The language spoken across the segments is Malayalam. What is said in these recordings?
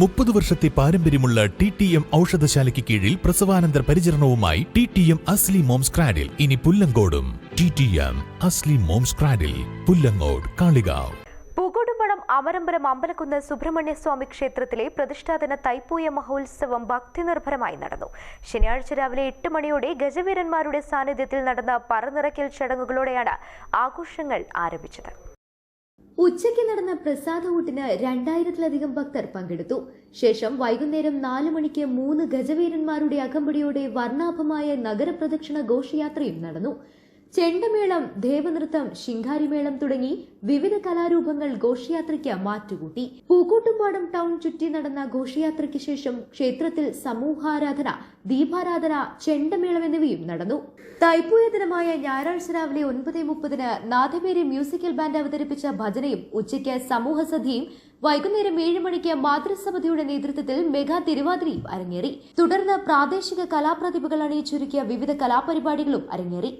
മുപ്പത് വർഷത്തെ പാരമ്പര്യമുള്ള ടി ടി എം ഔഷധശാലയ്ക്ക് കീഴിൽ പ്രസവാനന്തര പരിചരണവുമായി T T M Asli moms cradle ഇനി പുല്ലങ്കോടും. T T M Asli moms cradle Pullangode Kalikavu. Pookkottumpadam Amarambalam Ambalakkunnu Subrahmanyaswamy ക്ഷേത്രത്തിലെ പ്രതിഷ്ഠാദിന തൈപ്പൂയ മഹോത്സവം ഭക്തി നിർഭരമായി നടന്നു. ശനിയാഴ്ച രാവിലെ എട്ട് മണിയോടെ ഗജവീരന്മാരുടെ സാന്നിധ്യത്തിൽ നടന്ന പറനിറക്കൽ ചടങ്ങുകളോടെയാണ് ആഘോഷങ്ങൾ ആരംഭിച്ചത്. ഉച്ചയ്ക്ക് നടന്ന പ്രസാദ ഊട്ടിന് രണ്ടായിരത്തിലധികം ഭക്തർ പങ്കെടുത്തു. ശേഷം വൈകുന്നേരം നാല് മണിക്ക് മൂന്ന് ഗജവീരന്മാരുടെ അകമ്പടിയോടെ വർണാഭമായ നഗരപ്രദക്ഷിണ ഘോഷയാത്രയും നടന്നു. ചെണ്ടമേളം ദേവനൃത്തം ശിങ്കാരിമേളം തുടങ്ങി വിവിധ കലാരൂപങ്ങൾ ഘോഷയാത്രയ്ക്ക് മാറ്റുകൂട്ടി. പൂക്കോട്ടുംപാടം ടൗൺ ചുറ്റി നടന്ന ഘോഷയാത്രയ്ക്ക് ശേഷം ക്ഷേത്രത്തിൽ സമൂഹാരാധന ദീപാരാധന ചെണ്ടമേളം എന്നിവയും നടന്നു. തൈപ്പൂയ ദിനമായ ഞായറാഴ്ച രാവിലെ ഒൻപത് മുപ്പതിന് നാഥമേരി മ്യൂസിക്കൽ ബാൻഡ് അവതരിപ്പിച്ച ഭജനയും ഉച്ചയ്ക്ക് സമൂഹസദ്യയും വൈകുന്നേരം ഏഴ് മണിക്ക് മാതൃസമിതിയുടെ നേതൃത്വത്തിൽ മെഗാ തിരുവാതിരയും അരങ്ങേറി. തുടർന്ന് പ്രാദേശിക കലാപ്രതിഭകൾ അണിയിച്ചൊരുക്കിയ വിവിധ കലാപരിപാടികളും അരങ്ങേറി.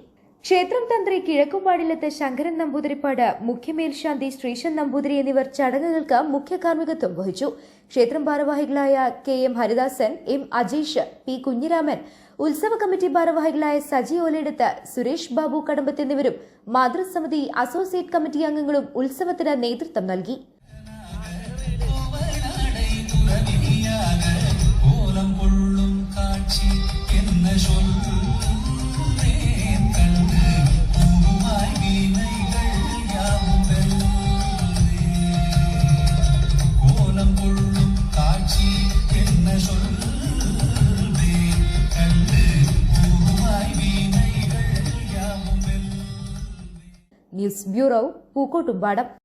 ക്ഷേത്രം തന്ത്രി കിഴക്കുപാടിലത്ത് ശങ്കരൻ നമ്പൂതിരിപ്പാട് മുഖ്യമേൽശാന്തി ശ്രീശൻ നമ്പൂതിരി എന്നിവർ ചടങ്ങുകൾക്ക് മുഖ്യ കാർമ്മികത്വം വഹിച്ചു. ക്ഷേത്രം ഭാരവാഹികളായ K M Haridasan M Ajeesh P Kunhiraman ഉത്സവ കമ്മിറ്റി ഭാരവാഹികളായ സജി ഓലയെടുത്ത് സുരേഷ് ബാബു കടമ്പത്ത് എന്നിവരും മാതൃസമിതി അസോസിയേറ്റ് കമ്മിറ്റി അംഗങ്ങളും ഉത്സവത്തിന് നേതൃത്വം നൽകി. News bureau Pookkottumpadam